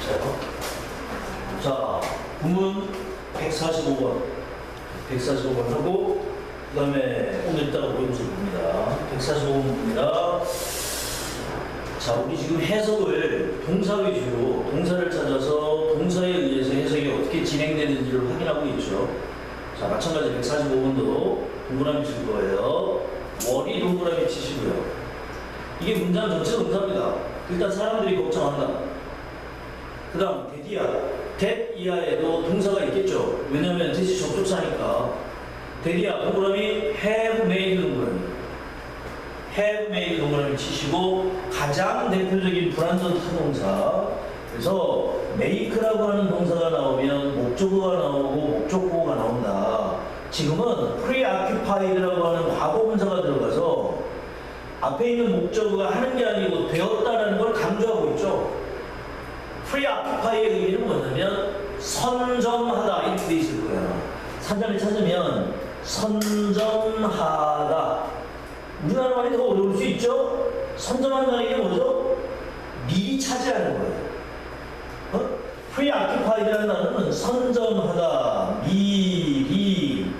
자, 자, 구문 145번. 145번 하고, 그 다음에 오늘 이따가 모의고사 봅니다. 145번입니다. 자, 우리 지금 해석을 동사 위주로 동사를 찾아서 동사에 의해서 해석이 어떻게 진행되는지를 확인하고 있죠. 자, 마찬가지 145번도 동그라미 칠 거예요. 월이 동그라미 치시고요. 이게 문장 전체 동사입니다. 일단 사람들이 걱정한다. 그 다음, 대디야. 대 이하에도 동사가 있겠죠. 왜냐면 대시 접속사니까. 대디야, 동그라미 have made 동그라미. have made 동그라미 치시고 가장 대표적인 불완전 타동사 그래서 make라고 하는 동사가 나오면 목적어가 나오고 목적보가 나온다 지금은 preoccupied라고 하는 과거 분사가 들어가서 앞에 있는 목적어가 하는 게 아니고 되었다라는 걸 강조하고 있죠 preoccupy의 의미는 뭐냐면 선점하다 이렇게 돼 있을 거예요 사전에 찾으면 선점하다 우리나라 말이 더 어려울 수 있죠? 선점한다는 게 뭐죠? 미리 차지하는 거예요. 어? preoccupied라는 단어는 선점하다, 미리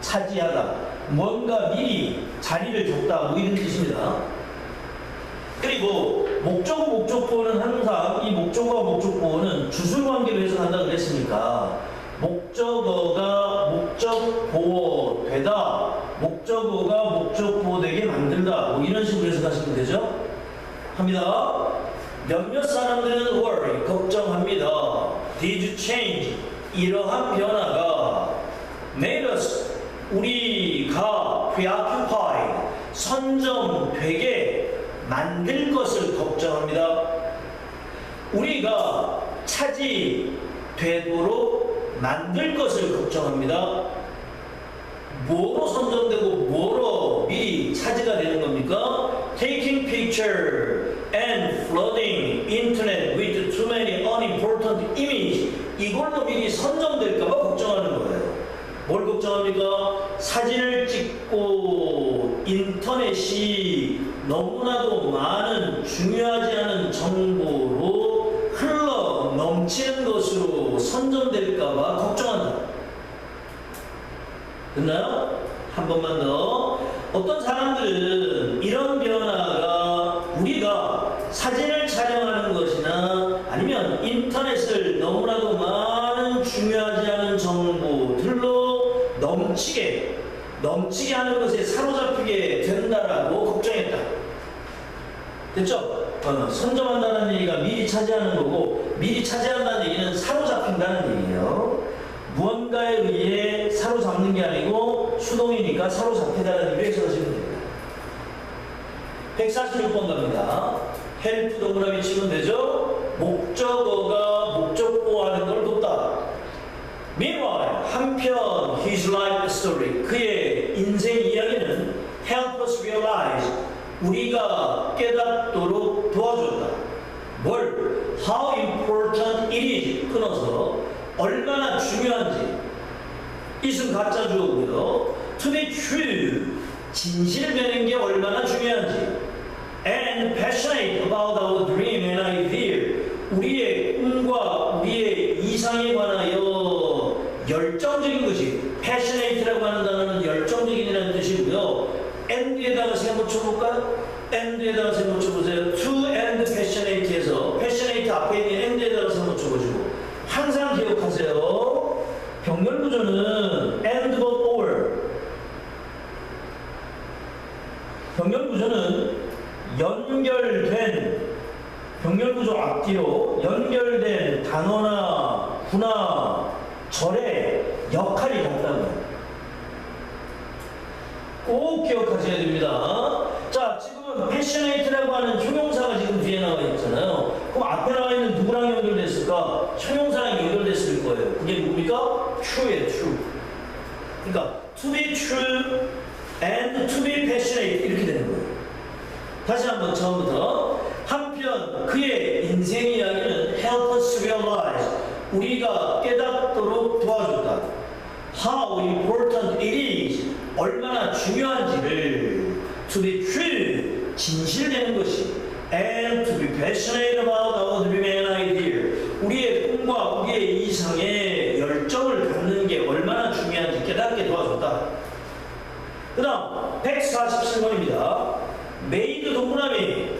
차지하다, 뭔가 미리 자리를 줬다, 뭐 이런 뜻입니다. 그리고 목적어, 목적보는 항상 이 목적어와 목적보는 주술관계로 해석한다 그랬으니까 목적어가 목적보호 되다, 목적어가 목적보호 되게 만들다, 뭐 이런 식으로 해석하시면 되죠? 합니다. 몇몇 사람들은 worry, 걱정합니다. Did change, 이러한 변화가 made us, 우리가 preoccupied, 선점되게 만들 것을 걱정합니다. 우리가 차지되도록 만들 것을 걱정합니다. 뭐로 선정되고 뭐로 미리 차지가 되는 겁니까? Taking picture and flooding internet with too many unimportant image 이걸로 미리 선정될까봐 걱정하는 거예요. 뭘 걱정합니까? 사진을 찍고 인터넷이 너무나도 많은 중요하지 않은 정보로 흘러 넘치는 것으로 선정될까봐 걱정한다. 됐나요? 한 번만 더. 어떤 사람들은 이런 변화가 우리가 사진을 촬영하는 것이나 아니면 인터넷을 너무나도 많은 중요하지 않은 정보들로 넘치게, 넘치게 하는 것에 사로잡히게 된다라고 걱정했다. 됐죠? 어, 선점한다는 얘기가 미리 차지하는 거고 미리 차지한다는 얘기는 사로잡힌다는 얘기예요. 무언가에 의해 사로잡는 게 아니고 수동이니까 사로잡히다는 의미로 해석하시면 됩니다. 146번 갑니다. 헬프 동그라미 치면 되죠? 목적어가 목적보하는 걸 돕다. Meanwhile, 한편 story, 그의 인생 이야기는 help us realize, 우리가 깨닫도록 도와줬다. 뭘? How important it is, 끊어서 얼마나 중요한지 이승 가짜 주어고요. To be true, 진실되는 게 얼마나 중요한지 and passionate about our dream and idea 우리의 꿈과 우리의 이상에 관하여 열정적인 것이 passionate라고 하는 단어는 열정적인이라는 뜻이고요. and에다가 세모 쳐 볼까요? and에다가 세모 쳐보세요. to and passionate에서 passionate 앞에 있는 and에다가 세모 쳐보시고 항상 기억하세요. 병렬 구조는 and but or 병렬 구조는 연결된 병렬 구조 앞뒤로 연결된 단어나 구나 절의 역할이 같다고요. 꼭 기억하셔야 됩니다. 자, 지금은 passionate라고 하는 형용사가 지금 뒤에 나와 있잖아요. 그럼 앞에 나와 있는 누구랑 연결됐을까? 형용사랑 연결됐을 거예요. 그게 뭡니까? true예요, true. 그러니까 to be true and to be passionate 이렇게 되는 거예요. 다시 한번 처음부터 한편 그의 인생 이야기는 help us realize 우리가 깨닫도록 도와줬다. How important it is 얼마나 중요한지를 to be true 진실되는 것이 and to be passionate about our dream and 이상의 열정을 갖는 게 얼마나 중요한지 깨닫게 도와줬다. 그 다음 147번입니다. 메이드 동그라미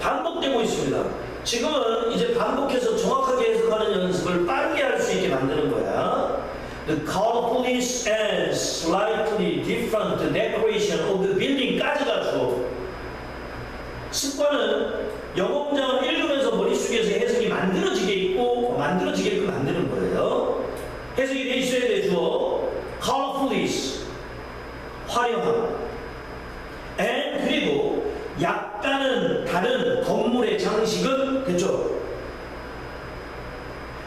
반복되고 있습니다. 지금은 이제 반복해서 정확하게 해석하는 연습을 빠르게 할 수 있게 만드는 거야. The colorful is and decoration of the building까지가 주어. 습관은 영어 문장을 읽으면서 머릿속에서 해석이 만들어지게 있고 만들어지게끔 만드는 거예요. 해석이 돼 있어야 돼 주어. colorful is 화려함. and 그리고 약간은 다른 건물의 장식은 됐죠.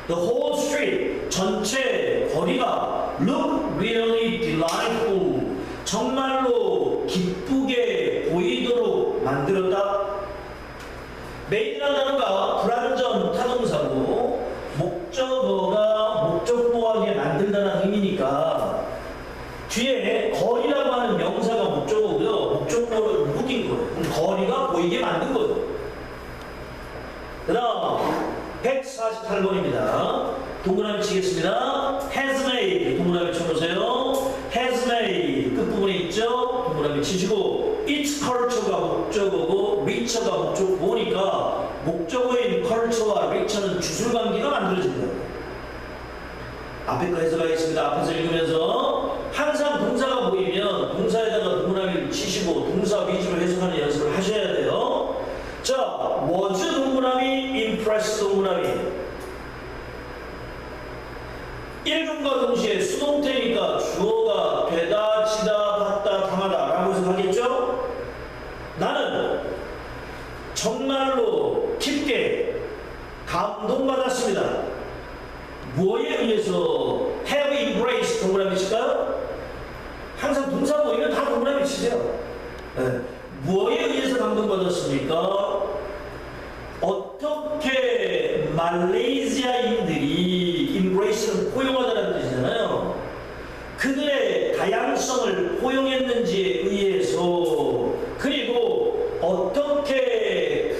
The whole street 전체 거리가 look really delightful 정말로 기쁘게 보이도록 만들었다. 메이드라는 단어가 불완전 타동사고 목적어가 목적보하게 만들다는 의미니까 뒤에 거리라고 하는 명사가 목적어고요. 목적어를 묵인 거예요. 거리가 보이게 만든 거예요. 그 다음 148번입니다. 동그라미 치겠습니다. has made 동그라미 쳐보세요. 있죠? 동그라미 치시고 its culture가 목적어고 richer가 목적어니까 목적어인 culture와 richer는 주술관계가 만들어집니다. 앞에 거 해석하겠습니다. 앞에서 읽으면서 항상 동사가 보이면 동사에다가 동그라미를 치시고 동사 위주로 해석하는 연습을 하셔야 돼요. 자, was 동그라미, impress 동그라미. 1중과 동시에 수동태니까 주어가 되다, 지다, 받다, 당하다 라고 해석하겠죠? 나는 정말로 깊게 감동받았습니다. 뭐에 의해서 have embraced 동그라미 칠까요? 항상 동사 보이면 다 동그라미 치세요. 네. 뭐에 의해서 감동받았습니까? 어떻게 말레이시아인들이 embrace를 포용하다는 뜻이잖아요. 그들의 다양성을 포용했는지에 의해서 그리고 어떻게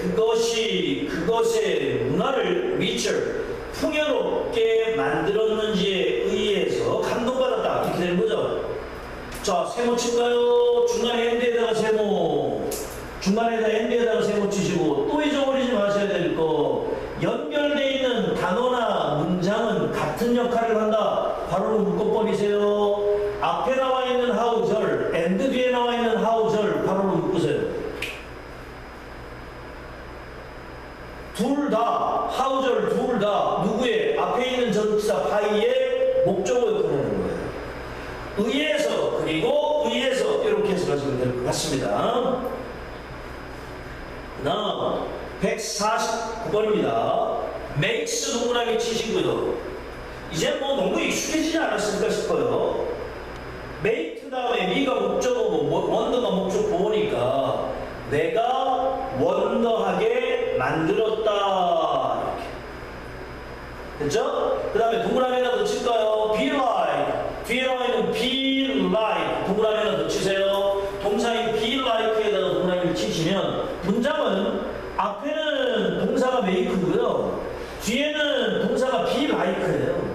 그것이 그것의 문화를 리처 풍요롭게 만들었는지에 의해서 감동받았다 이렇게 되는 거죠. 자 세모 칠까요? 중간에 엔드에다가 세모 중간에다 엔드에다가 세모 치시고 또 잊어버리지 마셔야 될 거 연결되어 있는 단어나 문장은 같은 역할을 한다. 바로 묶어버리세요. 앞에 나와 있는 하우절, 엔드 뒤에 나와 있는 하우절 바로 묶으세요. 둘 다, 하우절 둘 다 누구의 앞에 있는 전치사 파이의 목적을 꺼내는 거예요. 의해서 그리고 의해서 해석하시면 될 것 같습니다. 다음 149번입니다. makes 동그라미 치시고요. 이제 뭐 너무 익숙해지지 않았을까 싶어요. make 다음에 미가 목적어고 뭐- 원더가 목적 보니까 내가 원더하게 만들었다 이렇게 됐죠? 그 다음에 동그라미 하나 더 칠까요? be like 뒤에 나와 있는 be like 동그라미 하나 더 치세요 동사인 be like에다가 동그라미를 치시면 문장은 앞에는 동사가 make고요 뒤에는 동사가 be like예요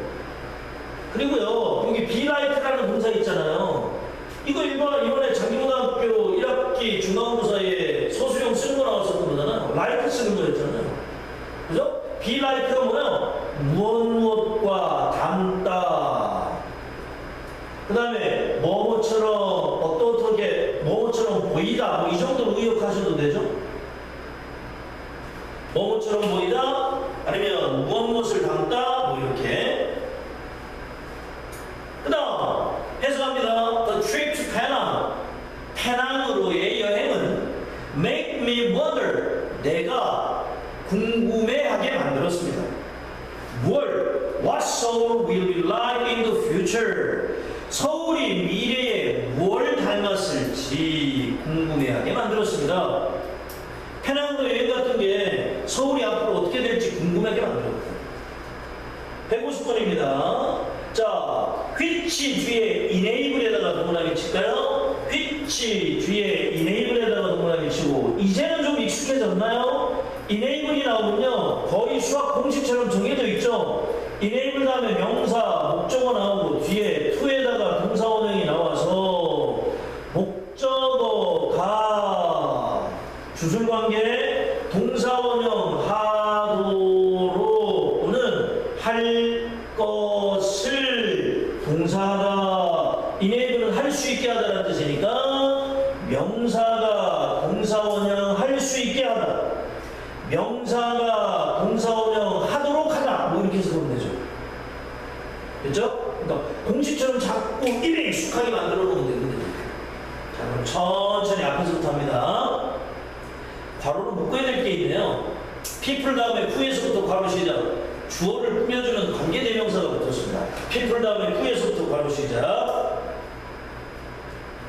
그리고요 여기 be like라는 동사 있잖아요 이거 이번, 이번에 장기고등학교 1학기 중간고사에 서수용 쓰는 거 나왔었던 거잖아요 like 쓰는 거였잖아요 그죠? be like가 뭐예요? 무엇 무엇과 닮다. 그 다음에 뭐뭐처럼 어떻게 뭐뭐처럼 보이다. 뭐 이 정도로 의역하셔도 되죠? 뭐뭐처럼 보이다. 무엇을 닮다. 뭐 이렇게. 그 다음 해석합니다. The trip to Penang. 페낭으로의 여행은 make me wonder. 내가 궁금해하게 만들었습니다. 뭘? What Seoul will be like in the future? 서울이 미래에 뭘 닮았을지 궁금해하게 만들었습니다. 페낭도 여행 같은 게 서울이 앞으로 어떻게 될지 궁금하게 만들었고 150번입니다. 자, which 뒤에 enable에다가 동그라미 칠까요? which 뒤에 enable에다가 동그라미 치고 이제는 좀 익숙해졌나요? enable이 나오면요 거의 수학 공식처럼 정해져 있죠. enable 다음에 명사, 목적어 나오고 뒤에 to에다가 동사원형이 나와서 목적어가 주술관계 동사원형 하도로는 할 것을 동사가 enable은 할 수 있게 하다는 뜻이니까 명사가 동사원형 할 수 있게 하다 명사가 동사원형 하도록 하다 뭐 이렇게 해서 보면 되죠 됐죠? 그러니까 공식처럼 자꾸 입에 익숙하게 만들어 놓으면 되거든요 천천히 앞에서부터 합니다. 괄호로 묶어야 될 게 있네요. people 다음에 who에서부터 괄호 시작. 주어를 꾸며주는 관계대명사가 붙었습니다. people 다음에 who에서부터 괄호 시작.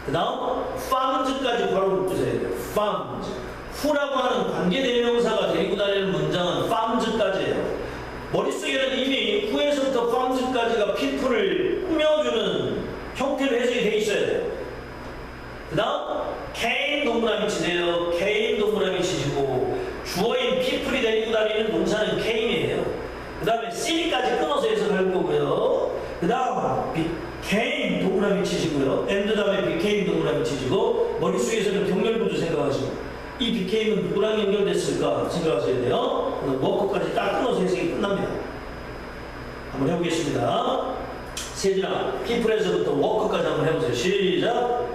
그 다음 found까지 괄호 묶으셔야 돼요. found who라고 하는 관계대명사가 데리고 다니는 문장은 found까지예요. 머릿속에는 이미 who에서부터 found까지가 people을 꾸며주는 형태로 해석이 돼 있어야 돼요 그 다음 came 동그라미 치세요. came 동그라미 치시고 주어인 people이 데리고 다니는 동사는 came이에요. 그 다음에 city까지 끊어서 해석할 거고요. 그 다음 became 동그라미 치시고요. And 다음에 became 동그라미 치시고 머릿속에서는 병렬구조 생각하시고 이 became은 누구랑 연결됐을까 생각하셔야 돼요. 그럼 워커까지 딱 끊어서 해석이 끝납니다. 한번 해보겠습니다. 세진아 people에서부터 워커까지 한번 해보세요. 시작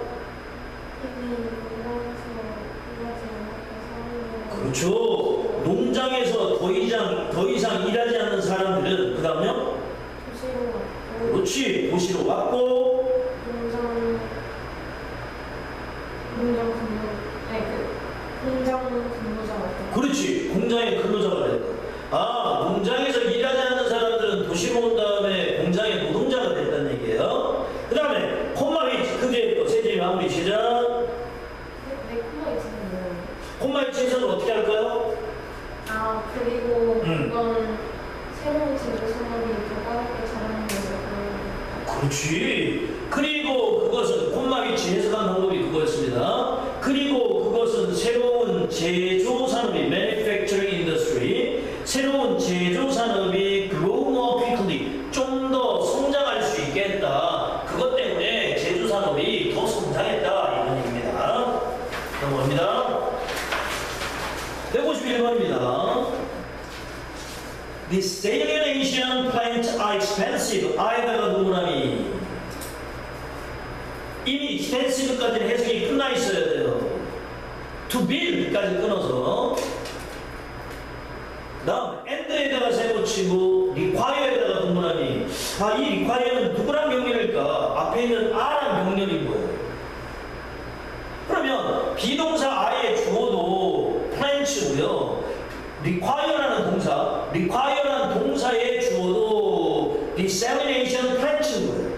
그렇죠. 농장에서 더 이상 더 이상 일하지 않는 사람들은 그 다음요. 그렇지 도시로 왔고 그렇지 공장의 근로자가 됐다. 아 농장에서 일하지 않는 사람들은 도시로 온다음에 공장의 노동자가 됐다는 얘기예요. 그 다음에 콤마위 그 뒤에 또 세진이 마무리 시작. 콤마위 친선을 어떻게 할까요? 아 그리고 음. 그건 그렇지. 그리고 그것은 콤마 위치 해석한 방법이 그거였습니다. 그리고 그것은 새로운 제조 산업이 manufacturing industry, 새로운 제조 산업이 grow more quickly, 좀 더 성장할 수 있겠다. 그것 때문에 제조 산업이 더 성장했다 이런 얘기입니다. 넘어갑니다. 151번입니다. The salination plants are expensive. 아에다가 누구나미. 이미 expensive까지는 해석이 끝나 있어야 돼요. To build까지 끊어서. 다음 and에다가 세고 치고 require에다가 동그라미. 아, 이 require는 누구랑 병렬일까? 앞에 있는 R랑 병렬인 거예요. 그러면 비동사 I의 주어도 plants고요. require라는 동사, require라는 동사의 주어도 desalination plant인 거예요.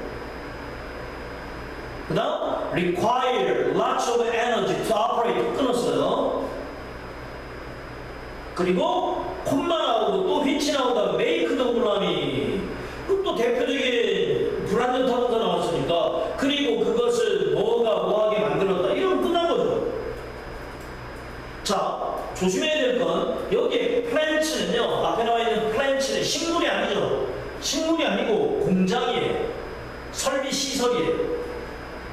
그 다음 require lots of energy to operate 끊었어요. 그리고 콤마 나오고 또 휘치 나오다가 make 동그라미 그럼 또 대표적인 불완전 타동사 나왔으니까 그리고 그것을 뭐가 뭐하게 만들었다 이러면 끝난 거죠. 자, 조심해야 될 건 여기에 플랜츠는요. 앞에 나와 있는 플랜츠는 식물이 아니죠. 식물이 아니고 공장이에요. 설비 시설이에요.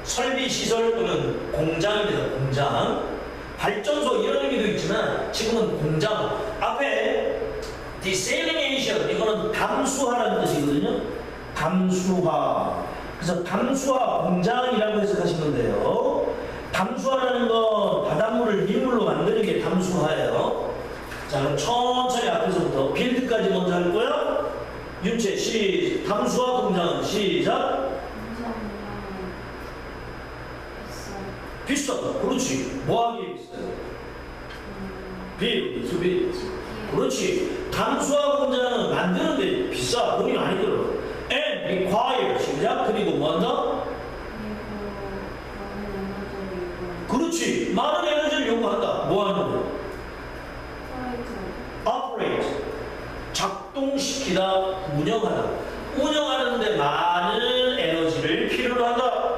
설비 시설 또는 공장입니다. 공장. 발전소 이런 의미도 있지만 지금은 공장. 앞에 desalination 이거는 담수화라는 뜻이거든요. 담수화. 그래서 담수화 공장이라고 해석하시면 돼요. 담수화라는 건 바닷물을 민물로 만드는 게 담수화예요. 자, 그럼 천천히 앞에서부터 빌드까지 먼저 할 거야. 윤채 시 담수화 공장 시작. 감사합니다. 비싸다. 그렇지. 뭐하기에 비싸요? 빌드, 수빌. 그렇지. 담수화 공장은 만드는데 비싸. 돈이 많이 들어. And require 시작. 그리고 뭐 한다? 그렇지. 많은 에너지를 요구한다. 뭐 하는 거? operate. 작동시키다, 운영하다. 운영하는데 많은 에너지를 필요로 한다.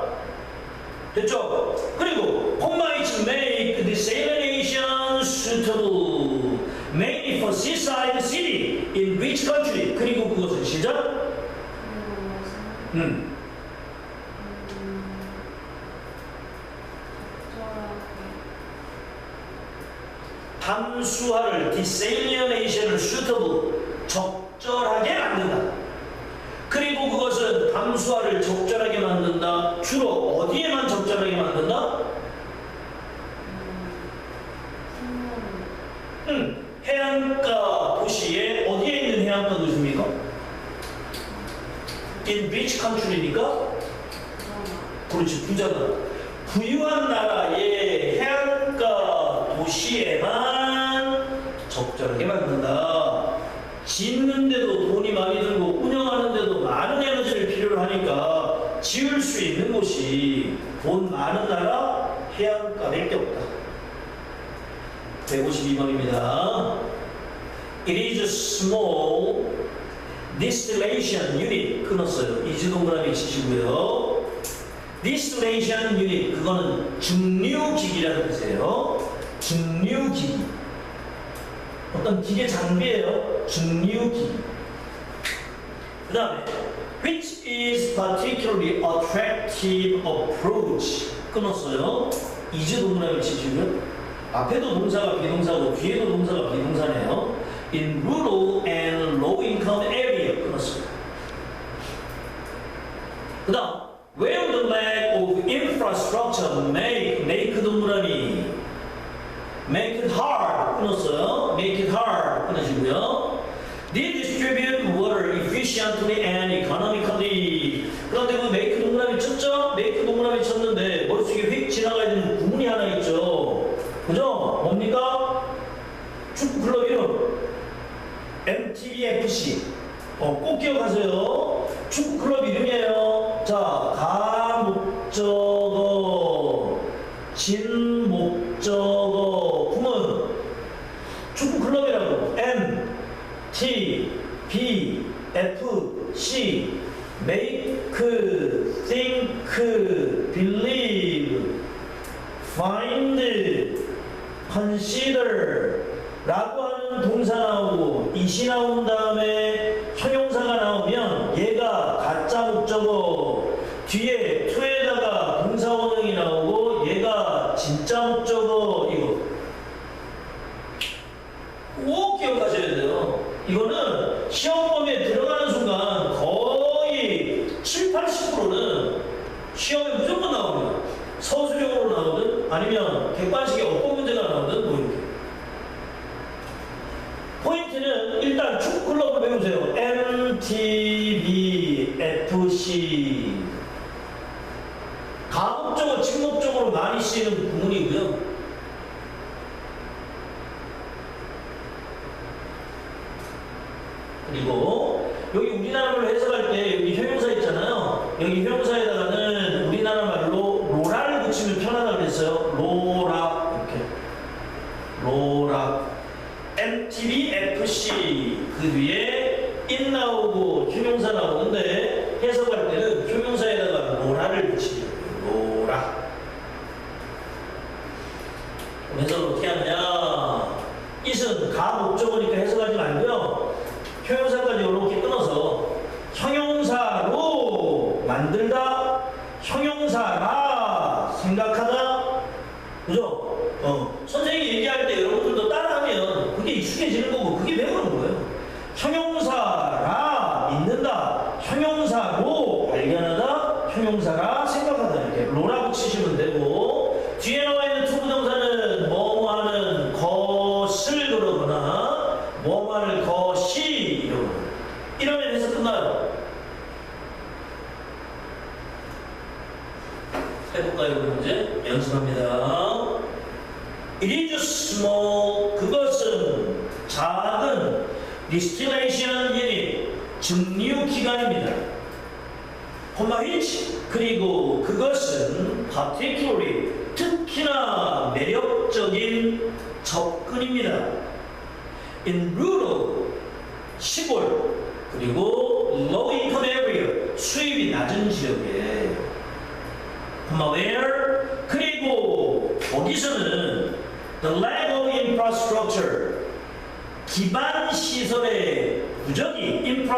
됐죠? Seaside city in which country? 그리고 그것은 시작. 음. 음, 함수화를 desalination을 suitable 적절하게 만든다. 그리고 그것은 함수화를 적절하게 만든다. 주로 어디에만 적절하게 만든다? 생명 음, 해안가 도시에 어디에 있는 해안가 도시입니까? 드라마 그렇지 부자다. 부유한 나라의 해안가 도시에만 적절하게 만든다. 짓는데도 돈이 많이 들고 운영하는데도 많은 에너지를 필요로 하니까 지을 수 있는 곳이 돈 많은 나라 해안가 밖에 없다. 152번입니다. It is small distillation unit 끊었어요. 이즈 동그라미 치시고요. distillation unit 그거는 증류기기라는 뜻이에요. 증류기기. 어떤 기계 장비예요. 증류기기. 그 다음에 which is particularly attractive approach 끊었어요. 이즈 동그라미 치시고요. 앞에도 동사가 비동사고 뒤에도 동사가 비동사네요. In rural and low income area 끊었어요. 그 다음 Where the lack of infrastructure make make 동그라미 make it hard 끊었어요. make it hard 끊으시고요. Redistribute water efficiently and economically. 그런데 그 make 동그라미 쳤죠? make 동그라미 쳤는데 머릿속에 휙 지나가야 되는 구문이 하나 있죠. 그죠? 뭡니까? 축구 클럽 이름 MTBFC. 어, 꼭 기억하세요. 축구 클럽 이름이에요. 자, 가 목적어, 진 목적어, 구문. 축구 클럽이라고. M, T, B, F, C. make, think, believe, find, consider 라고 나오고 이시 나온 다음에 형용사가 나오면 얘가 가짜 목적어 뒤에 to에다가 동사 원형이 나오고 얘가 진짜 목적어 이거 꼭 기억하셔야 돼요 이거는 시험범위에 들어가는 순간 거의 7, 80%는 시험에 무조건 나옵니다 서술형으로 나오든 아니면 객관식의 어법 문제가 나오든 뭐 이렇게 포인트는 일단 축구 클럽을 배우세요. MTB, FC. 가급적으로 직목적으로 많이 쓰이는 구문이고요. 그리고 여기 우리나라 말로 해석할 때 여기 형용사 있잖아요. 여기 형용사에다가는 우리나라 말로 로라를 붙이면 편하다 그랬어요. 로라 이렇게 로라 MTV FC 그 뒤에 in 나오고 형용사 나오는데 해석할 때는 형용사에다가 로라를 붙이죠. 로라. 그럼 해석을 어떻게 하느냐? it은 가 목적어니까 해석하지 말고요. 형용사까지 이렇게 끊어서 형용사로 만들다, 형용사라 생각하다, 그죠? 어, 선생님이 얘기할 때 여러분들도 따라하면 그게 익숙해지는 거고 그게 배우는 거예요. 형용사라 믿는다, 형용사로 발견하다, 형용사라 생각하다 이렇게 로라 붙이시면 되고 뒤에 나와 있는 투부정사는 뭐뭐 하는 것을 그러거나 뭐뭐 하는 것이 이러거나 이러면 해서 끝나요. 해볼까요, 그 문제? 연습합니다. It is small. 그것은 작은 distillation unit 증류 기관입니다. 콤마 which 그리고 그것은 particularly 특히나 매력적인 접근입니다. In rural 시골 그리고 low income area 수입이 낮은 지역에 콤마 where 그리고 거기서는 the lack of infrastructure 기반 시설의 부족이 인프라